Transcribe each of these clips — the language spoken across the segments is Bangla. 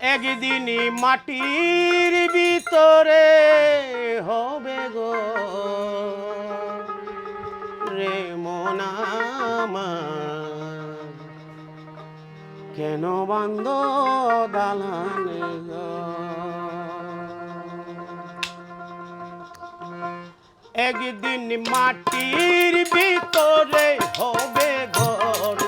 একদিনই মাটির ভিতরে হবে গো। রে মনামা কেন বান্ধ দালানে একদিন মাটির ভিতরে হবে ঘর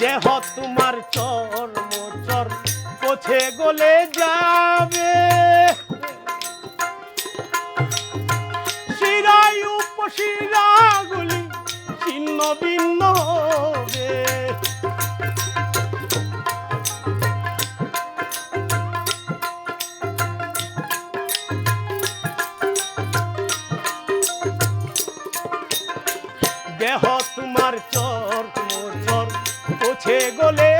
দেহ তোমার চর মোচর কোছে গলে যাবে। শিরাই উপশিরাগুলি ছিন্ন ভিন্ন হবে। দেহ তোমার চর গলে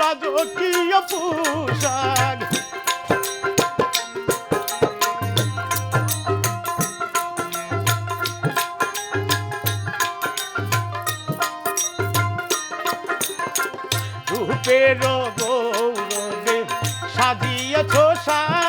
রাজকীয় পোশাক। রূপের গৌরবে সাজিয়েছ সাজ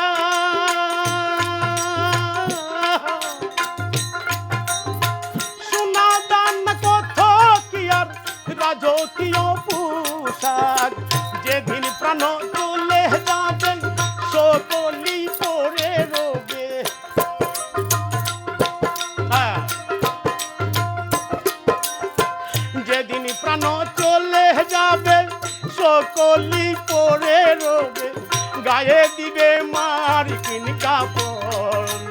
সকলি পরে রবে। হ্যাঁ। গায়ে দিবে মার কিন কাপড়।